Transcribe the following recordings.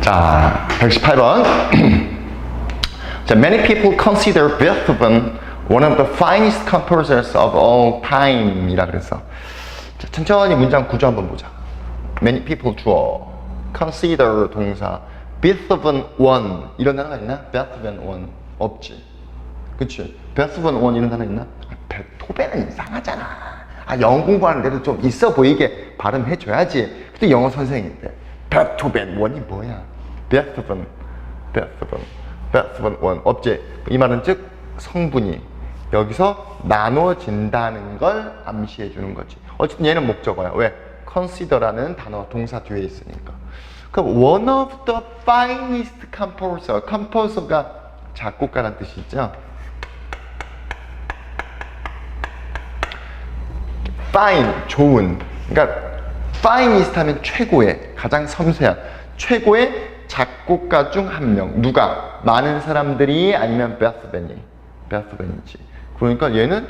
자, 118번. 자, many people consider Beethoven one of the finest composers of all time이라 그랬어. 자, 천천히 문장 구조 한번 보자. Many people 주어, consider 동사, Beethoven one 이런 단어가 있나? Beethoven one 없지. 그치? 베토벤 원 이런 단어 있나? 아, 베토벤은 이상하잖아. 아, 영어 공부하는데도 좀 있어 보이게 발음해줘야지. 근데 영어 선생인데. 베토벤 원이 뭐야? 베토벤, 베토벤, 베토벤 원. 없지? 이 말은 즉, 성분이 여기서 나눠진다는 걸 암시해 주는 거지. 어쨌든 얘는 목적어야. 왜? consider라는 단어 동사 뒤에 있으니까. 그럼 one of the finest composer. composer가 작곡가란 뜻이죠. fine, 좋은. 그러니까 finest 하면 최고의, 가장 섬세한, 최고의 작곡가 중 한 명. 누가? 많은 사람들이 아니면 베스벤이. 베스벤이지. 그러니까 얘는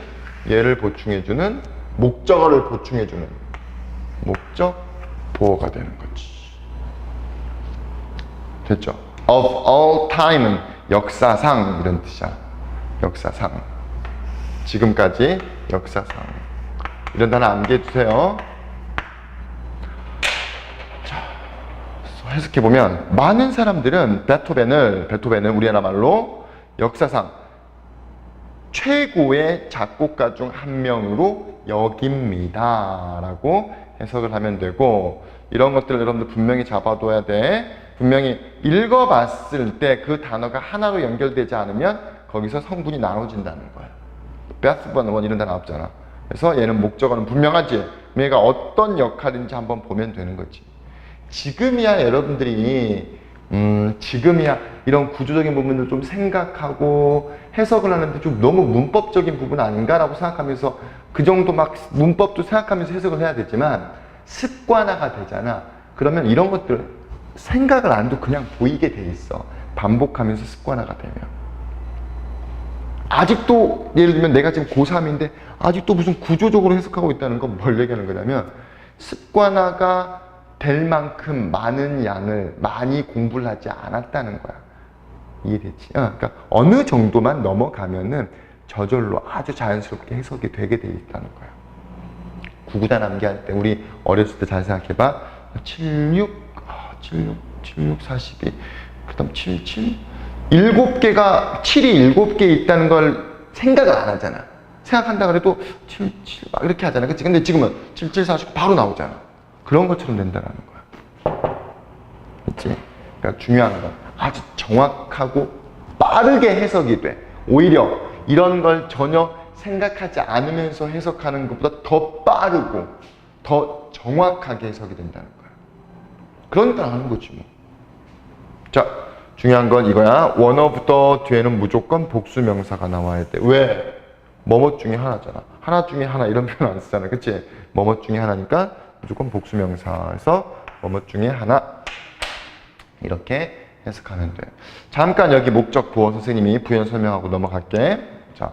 얘를 보충해주는 목적어를 보충해주는 목적 보어가 되는 거지. 됐죠? Of all time은 역사상 이런 뜻이야. 역사상. 지금까지 역사상. 이런 단어 암기해 주세요. 자, 해석해 보면 많은 사람들은 베토벤을 베토벤을 우리나라 말로 역사상 최고의 작곡가 중 한 명으로 여깁니다라고 해석을 하면 되고 이런 것들을 여러분들 분명히 잡아둬야 돼. 분명히 읽어봤을 때 그 단어가 하나로 연결되지 않으면 거기서 성분이 나눠진다는 거야. 베스번 원 이런 단어 없잖아. 그래서 얘는 목적어는 분명하지. 얘가 어떤 역할인지 한번 보면 되는 거지. 지금이야 여러분들이 음, 지금이야 이런 구조적인 부분을 좀 생각하고 해석을 하는데 좀 너무 문법적인 부분 아닌가라고 생각하면서 그 정도 막 문법도 생각하면서 해석을 해야 되지만 습관화가 되잖아. 그러면 이런 것들 생각을 안 해도 그냥 보이게 돼 있어. 반복하면서 습관화가 되면. 아직도 예를 들면 내가 지금 고3인데 아직도 무슨 구조적으로 해석하고 있다는 건 뭘 얘기하는 거냐면 습관화가 될 만큼 많은 양을 많이 공부를 하지 않았다는 거야. 이해됐지? 어, 그러니까 어느 정도만 넘어가면은 저절로 아주 자연스럽게 해석이 되게 돼 있다는 거야. 구구단 암기할 때 우리 어렸을 때 잘 생각해봐. 76, 아, 76, 76, 42, 그 다음 77, 일곱 개가 7이 일곱 개 있다는 걸 생각을 안 하잖아. 생각한다 그래도 7, 7, 막 이렇게 하잖아. 그치? 근데 지금은 7, 7, 49 바로 나오잖아. 그런 것처럼 된다는 거야. 그치? 그러니까 중요한 건 아주 정확하고 빠르게 해석이 돼. 오히려 이런 걸 전혀 생각하지 않으면서 해석하는 것보다 더 빠르고 더 정확하게 해석이 된다는 거야. 그러니까 하는 거지 뭐. 자, 중요한 건 이거야. 원어부터 뒤에는 무조건 복수 명사가 나와야 돼. 왜? 뭐뭐 중에 하나잖아. 하나 중에 하나 이런 표현 안 쓰잖아. 그치? 뭐뭐 중에 하나니까 무조건 복수 명사에서 뭐뭐 중에 하나 이렇게 해석하면 돼. 잠깐 여기 목적 보어 선생님이 부연 설명하고 넘어갈게. 자,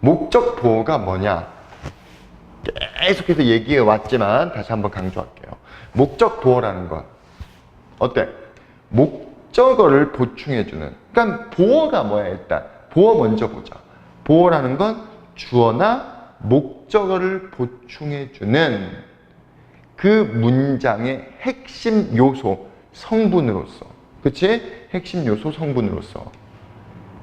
목적 보어가 뭐냐? 계속해서 얘기해 왔지만 다시 한번 강조할게요. 목적 보어라는 건 어때? 목적어를 보충해 주는. 그러니까 보어가 뭐야 일단. 보어 먼저 보자. 보어라는 건 주어나 목적어를 보충해 주는 그 문장의 핵심 요소, 성분으로서. 그치? 핵심 요소 성분으로서.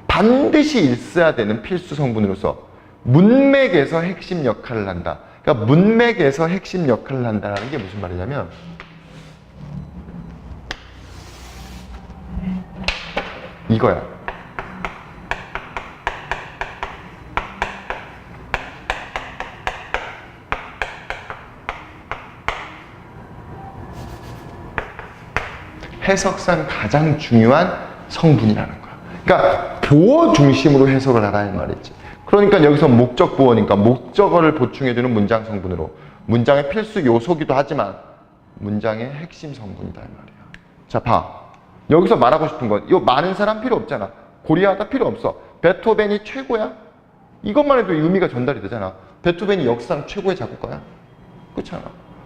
반드시 있어야 되는 필수 성분으로서 문맥에서 핵심 역할을 한다. 그러니까 문맥에서 핵심 역할을 한다는 게 무슨 말이냐면 이거야. 해석상 가장 중요한 성분이라는 거야. 그러니까 보어 중심으로 해석을 하라 이 말이지. 그러니까 여기서 목적 보어니까 목적어를 보충해주는 문장 성분으로 문장의 필수 요소기도 하지만 문장의 핵심 성분이다 이 말이야. 자, 봐. 여기서 말하고 싶은 건, 이 많은 사람 필요 없잖아. 고리하다 필요 없어. 베토벤이 최고야? 이것만 해도 의미가 전달이 되잖아. 베토벤이 역사상 최고의 작곡가야? 그렇잖아.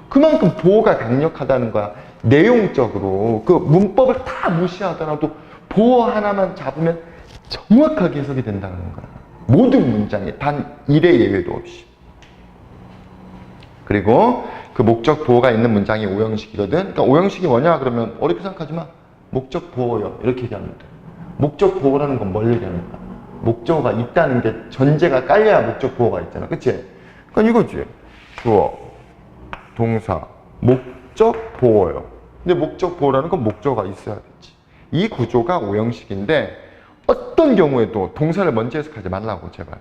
그만큼 보호가 강력하다는 거야. 내용적으로 그 문법을 다 무시하더라도 보어 하나만 잡으면 정확하게 해석이 된다는 거야. 모든 문장에 단 일의 예외도 없이. 그리고 그 목적 보호가 있는 문장이 오형식이거든. 그러니까 오형식이 뭐냐 그러면 어렵게 생각하지 마. 목적 보호요. 이렇게 얘기하면 돼. 목적 보호라는 건 뭘 얘기하는 거야? 목적어가 있다는 게 전제가 깔려야 목적 보호가 있잖아. 그치? 그러니까 이거지. 주어, 동사, 목적 보호요. 근데 목적 보호라는 건 목적어가 있어야 되지. 이 구조가 오형식인데 어떤 경우에도 동사를 먼저 해석하지 말라고 제발.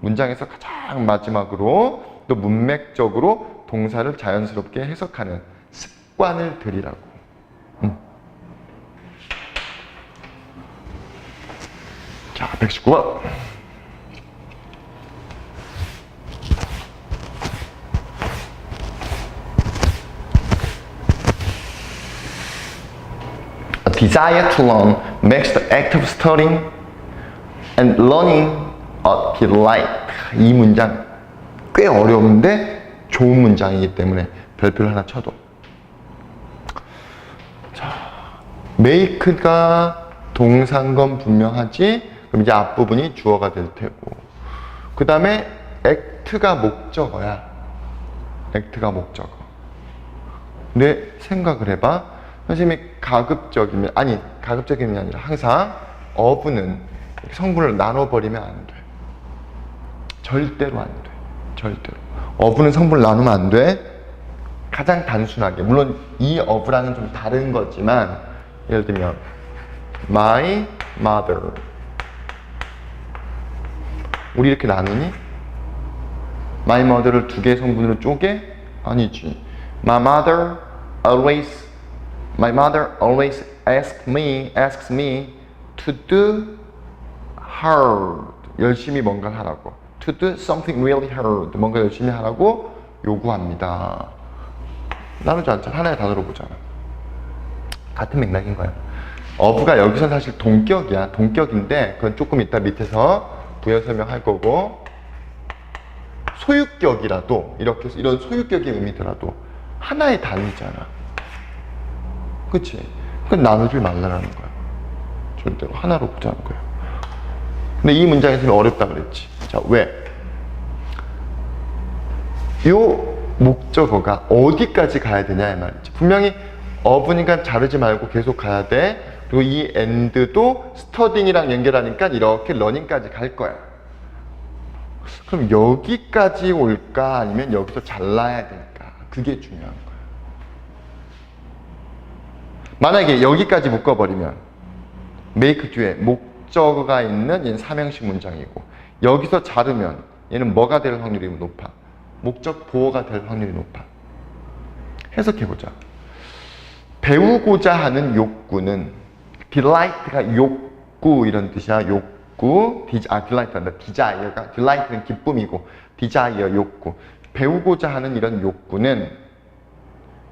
문장에서 가장 마지막으로 또 문맥적으로 동사를 자연스럽게 해석하는 습관을 들이라고. 음. 자, 119번. Desire to learn makes the act of studying and learning a delight. 이 문장 꽤 어려운데 좋은 문장이기 때문에 별표를 하나 쳐도. 자, make가 동사인 건 분명하지. 그럼 이제 앞부분이 주어가 될 테고. 그 다음에 act가 목적어야. act가 목적어. 근데 생각을 해봐. 선생님이 가급적이면, 아니, 가급적임이 아니라 항상 어부는 성분을 나눠버리면 안 돼. 절대로 안 돼. 절대로. 어부는 성분을 나누면 안 돼. 가장 단순하게. 물론 이 어부랑은 좀 다른 거지만, 예를 들면, my mother. 우리 이렇게 나누니? my mother를 두 개의 성분으로 쪼개? 아니지. My mother always My mother always asks me, asks me to do hard. 열심히 뭔가를 하라고. To do something really hard. 뭔가 열심히 하라고 요구합니다. 나누지 않잖아. 하나의 단어로 보잖아. 같은 맥락인 거야. 어부가 여기서 사실 동격이야. 동격인데 그건 조금 이따 밑에서 부연 설명할 거고 소유격이라도 이렇게 이런 소유격의 의미더라도 하나의 단위잖아. 그치? 그 나누지 말라는 거야. 절대로 하나로 보자는 거야. 근데 이 문장에서는 어렵다 그랬지. 자, 왜? 요 목적어가 어디까지 가야 되냐 이 말이지. 분명히 어부니까 자르지 말고 계속 가야 돼. 그리고 이 end도 스터딩이랑 연결하니까 이렇게 러닝까지 갈 거야. 그럼 여기까지 올까 아니면 여기서 잘라야 될까? 그게 중요한 거야. 만약에 여기까지 묶어버리면 make 뒤에 목적어가 있는 얘는 삼형식 문장이고 여기서 자르면 얘는 뭐가 될 확률이 높아? 목적 보호가 될 확률이 높아. 해석해보자. 배우고자 하는 욕구는 delight가 욕구 이런 뜻이야. 욕구, 디, 아 delight란다. desire가 delight는 기쁨이고 desire 욕구. 배우고자 하는 이런 욕구는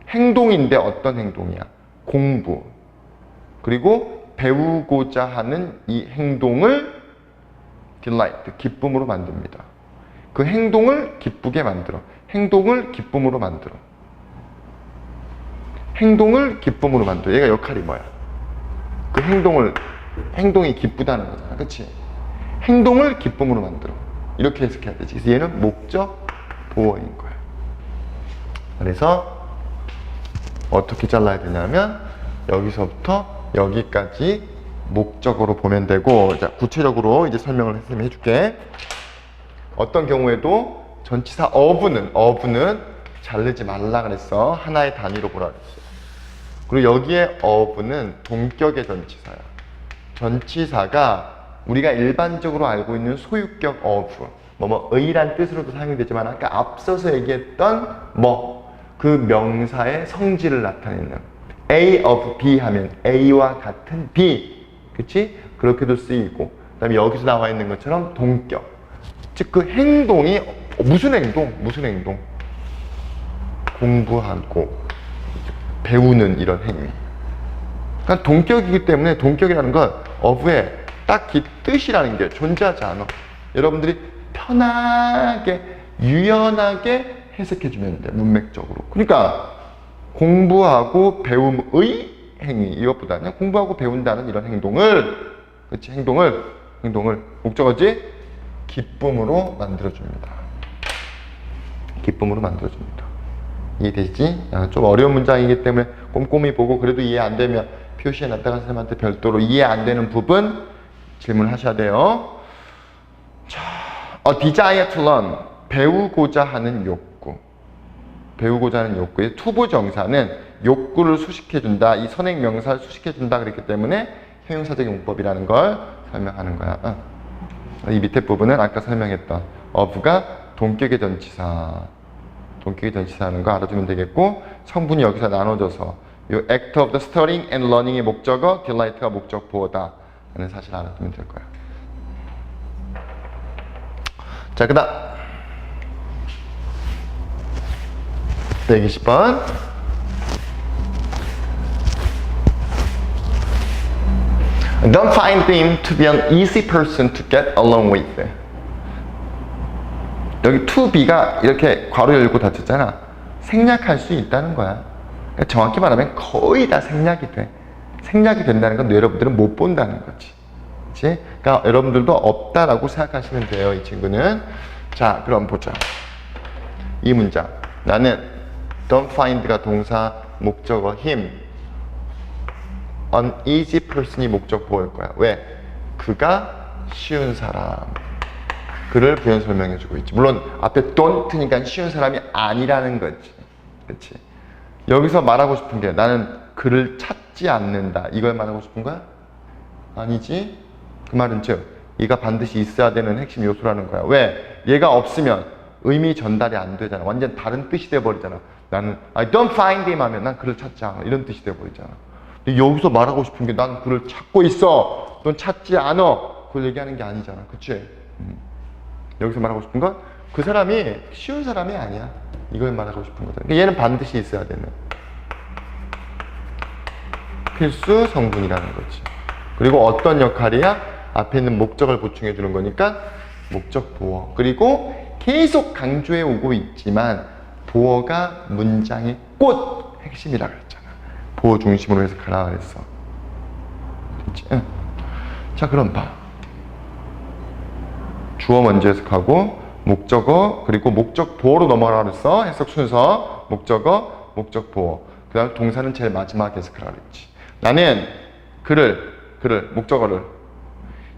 행동인데 어떤 행동이야? 공부. 그리고 배우고자 하는 이 행동을 delight, 기쁨으로 만듭니다. 그 행동을 기쁘게 만들어. 행동을 기쁨으로 만들어. 행동을 기쁨으로 만들어. 얘가 역할이 뭐야? 그 행동을, 행동이 기쁘다는 거잖아. 그치? 행동을 기쁨으로 만들어. 이렇게 해석해야 되지. 그래서 얘는 목적 보호인 거야. 그래서 어떻게 잘라야 되냐면 여기서부터 여기까지 목적으로 보면 되고 자 구체적으로 이제 설명을 해줄게. 어떤 경우에도 전치사 어부는 어부는 자르지 말라 그랬어. 하나의 단위로 보라 그랬어. 그리고 여기에 어부는 동격의 전치사야. 전치사가 우리가 일반적으로 알고 있는 소유격 어부 뭐뭐 의란 뜻으로도 사용이 되지만 아까 앞서서 얘기했던 뭐 그 명사의 성질을 나타내는 A of B 하면 A와 같은 B 그치? 그렇게도 쓰이고 그 다음에 여기서 나와 있는 것처럼 동격 즉 그 행동이 무슨 행동? 무슨 행동? 공부하고 배우는 이런 행위 그러니까 동격이기 때문에 동격이라는 건 어부에 딱히 뜻이라는 게 존재하지 않아 여러분들이 편하게 유연하게 해석해 주면 돼 문맥적으로 그러니까 공부하고 배움의 행위 이것보다는 공부하고 배운다는 이런 행동을 그렇지 행동을 행동을 목적어지 기쁨으로 만들어 줍니다. 기쁨으로 만들어 줍니다. 이해되지? 아, 좀 어려운 문장이기 때문에 꼼꼼히 보고 그래도 이해 안 되면 표시해 놨다가 선생님한테 별도로 이해 안 되는 부분 질문하셔야 돼요. 자, a desire to learn 배우고자 하는 욕구. 배우고자 하는 욕구의 투부 정사는 욕구를 수식해준다. 이 선행 명사를 수식해준다. 그랬기 때문에 형용사적 용법이라는 걸 설명하는 거야. 어. 이 밑에 부분은 아까 설명했던 of가 동격의 전치사. 동격의 전치사 하는 거 알아두면 되겠고 성분이 여기서 나눠져서 이 act of the studying and learning의 목적어, delight가 목적 보호다. 라는 사실 알아두면 될 거야. 자, 그 다음. 120번. Don't find him to be an easy person to get along with. 여기 to be가 이렇게 괄호 열고 닫혔잖아. 생략할 수 있다는 거야. 그러니까 정확히 말하면 거의 다 생략이 돼. 생략이 된다는 건 여러분들은 못 본다는 거지. 그치? 그러니까 여러분들도 없다라고 생각하시면 돼요. 이 친구는. 자, 그럼 보자. 이 문장. 나는 don't find가 동사 목적어 him. an easy person이 목적 보일 거야. 왜? 그가 쉬운 사람. 그를 부연 설명해 주고 있지. 물론 앞에 don't니까 쉬운 사람이 아니라는 거지. 그치? 여기서 말하고 싶은 게 나는 그를 찾지 않는다. 이걸 말하고 싶은 거야? 아니지. 그 말은 즉, 얘가 반드시 있어야 되는 핵심 요소라는 거야. 왜? 얘가 없으면 의미 전달이 안 되잖아. 완전 다른 뜻이 돼버리잖아. 나는 I don't find him 하면 난 그를 찾지 않아. 이런 뜻이 돼 버리잖아. 근데 여기서 말하고 싶은 게 난 그를 찾고 있어. 넌 찾지 않아. 그걸 얘기하는 게 아니잖아. 그치? 음. 여기서 말하고 싶은 건 그 사람이 쉬운 사람이 아니야. 이걸 말하고 싶은 거다. 그러니까 얘는 반드시 있어야 되는 필수 성분이라는 거지. 그리고 어떤 역할이야? 앞에 있는 목적을 보충해 주는 거니까 목적 보어. 그리고 계속 강조해 오고 있지만 보어가 문장의 꽃 핵심이라 그랬잖아. 보어 중심으로 해석하라 그랬어. 응. 자, 그럼 봐. 주어 먼저 해석하고 목적어 그리고 목적 보어로 넘어가라 그랬어. 해석 순서 목적어 목적 보어. 그다음 동사는 제일 마지막에 해석하라 그랬지. 나는 그를 그를 목적어를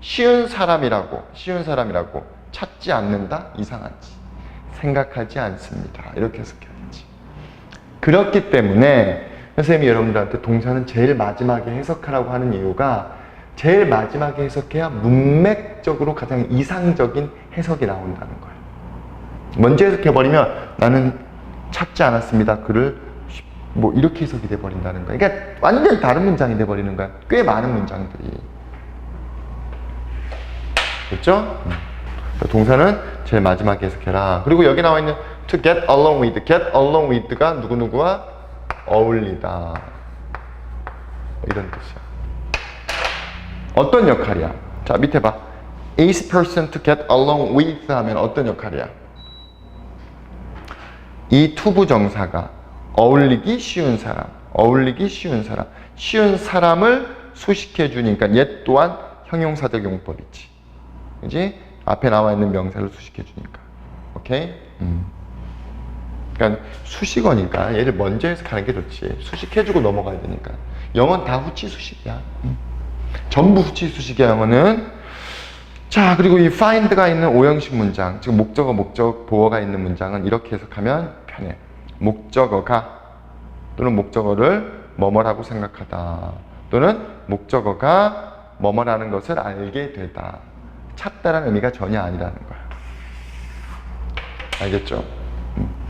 쉬운 사람이라고 쉬운 사람이라고 찾지 않는다 이상하지 생각하지 않습니다 이렇게 해석해야지 그렇기 때문에 선생님이 여러분들한테 동사는 제일 마지막에 해석하라고 하는 이유가 제일 마지막에 해석해야 문맥적으로 가장 이상적인 해석이 나온다는 거예요 먼저 해석해버리면 나는 찾지 않았습니다 그를 뭐 이렇게 해석이 돼버린다는 거야. 그러니까 완전 다른 문장이 돼버리는 거야. 꽤 많은 문장들이. 됐죠? 음. 동사는 제일 마지막에 해석해라. 그리고 여기 나와 있는 to get along with, get along with가 누구누구와 어울리다. 이런 뜻이야. 어떤 역할이야? 자, 밑에 봐. is person to get along with 하면 어떤 역할이야? 이 투부 정사가 어울리기 쉬운 사람, 어울리기 쉬운 사람, 쉬운 사람을 수식해 주니까 얘 또한 형용사적 용법이지. 그지? 앞에 나와 있는 명사를 수식해 주니까. 오케이? 음. 그러니까 수식어니까 얘를 먼저 해석하는 게 좋지. 수식해 주고 넘어가야 되니까. 영어는 다 후치 수식이야. 음. 전부 후치 수식이야, 영어는. 자, 그리고 이 find가 있는 오형식 문장, 즉 목적어, 목적, 보어가 있는 문장은 이렇게 해석하면 편해. 목적어가 또는 목적어를 뭐뭐라고 생각하다 또는 목적어가 뭐뭐라는 것을 알게 되다 찾다라는 의미가 전혀 아니라는 거예요. 알겠죠? 음.